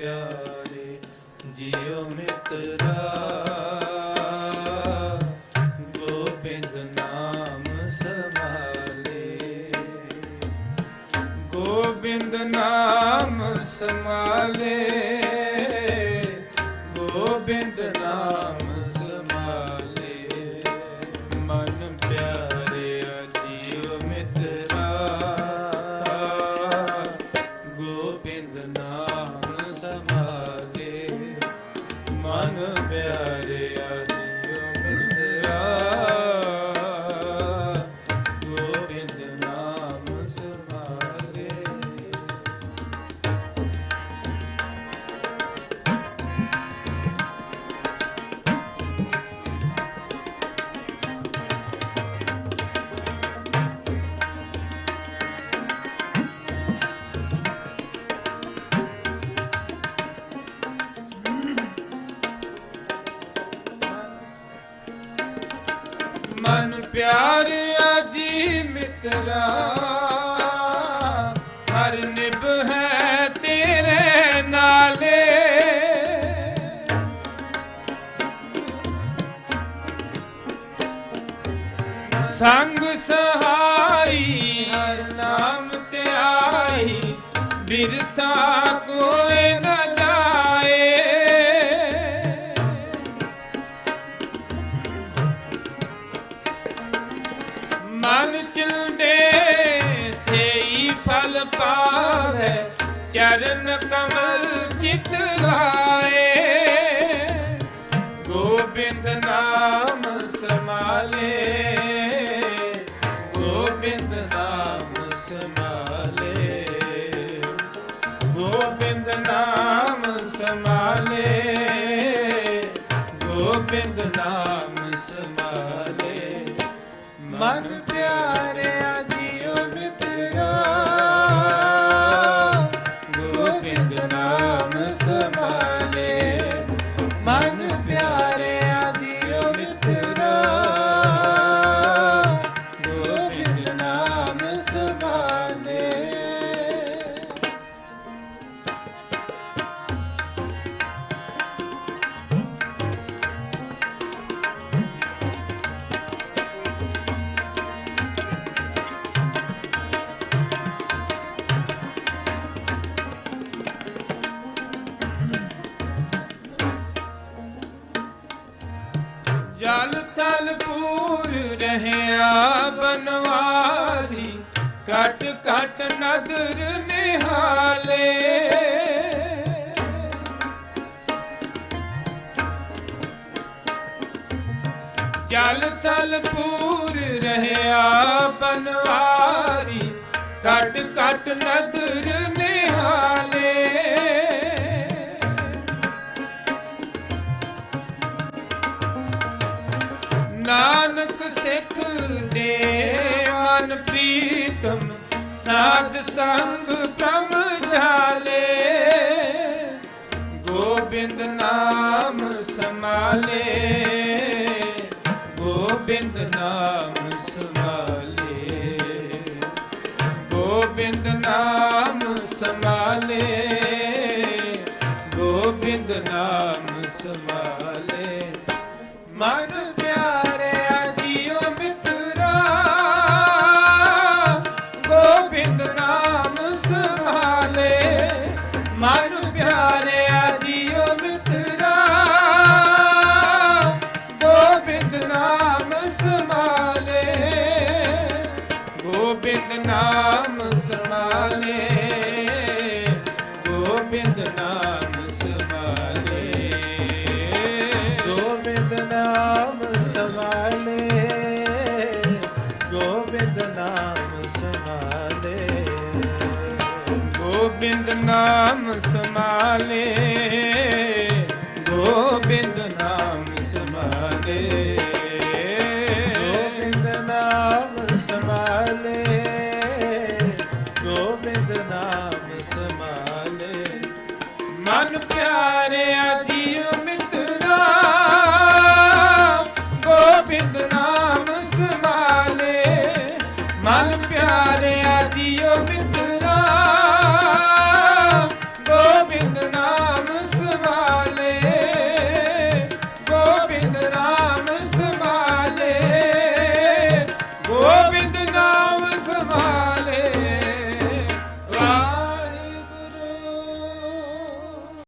ਪਿਆਰੇ ਜਿਉ ਮਿਤਰਾ। ਗੋਬਿੰਦ ਨਾਮ ਸਮਾਲੇ ਗੋਬਿੰਦ ਨਾਮ ਸਮਾਲੇ ਗੋਬਿੰਦ ਨਾਮ ਸਮਾਲੇ ਪਿਆਰਿਆ ਜੀ ਮਿੱਤਰਾ, ਹਰ ਨਿਭ ਹੈ ਤੇਰੇ ਨਾਲੇ। ਸੰਗ ਸਹਾਈ, ਹਰ ਨਾਮ ਤੇ ਆਈ, ਬਿਰਥਾ ਮਨ ਚਿਲਦੇ ਸੇਈ ਫਲ ਪਾਵੇ, ਚਰਨ ਕਮਲ ਚਿਤ ਲਾਏ। ਗੋਬਿੰਦ ਨਾਮ ਸਮਾਲੇ, ਗੋਬਿੰਦ ਨਾਮ ਸਮਾਲੇ। ਗੋਬਿੰਦ ਨਾਮ ਸਮਾਲੇ, ਗੋਬਿੰਦ ਨਾਮ ਮਨ ਪਿਆਰਿਆ ਜੀਉ ਮਿਤਰਾ। ਗੋਬਿੰਦ ਨਾਮ ਸਮਾਲੇ ਮਨ ਜਲ ਥਲ ਪੂਰ ਰਹਿਆ ਬਨਵਾਰੀ ਕਟ ਕਟ ਨਦਰ ਨਿਹਾਲੇ। ਜਲ ਥਲ ਪੂਰ ਰਹਿਆ ਬਨਵਾਰੀ ਕਟ ਕਟ ਨਦਰ ਨਾਨਕ ਸਿੱਖ ਦੇ ਮਨ ਪ੍ਰੀਤਮ, ਸਾਧ ਸੰਗ ਬ੍ਰਹਮ ਜਾਲੇ। ਗੋਬਿੰਦ ਨਾਮ ਸਮਾਲੇ ਗੋਬਿੰਦ ਨਾਮ ਸਮਾਲੇ ਗੋਬਿੰਦ ਨਾਮ ਸਮਾਲੇ ਗੋਬਿੰਦ ਨਾਮ ਸਮਾਲੇ ਮਨ ਨਾਮ ਸੰਭਾਲੇ ਮਨ ਪਿਆਰੇ ਗੋਬਿੰਦ ਨਾਮ ਸਮਾਲੇ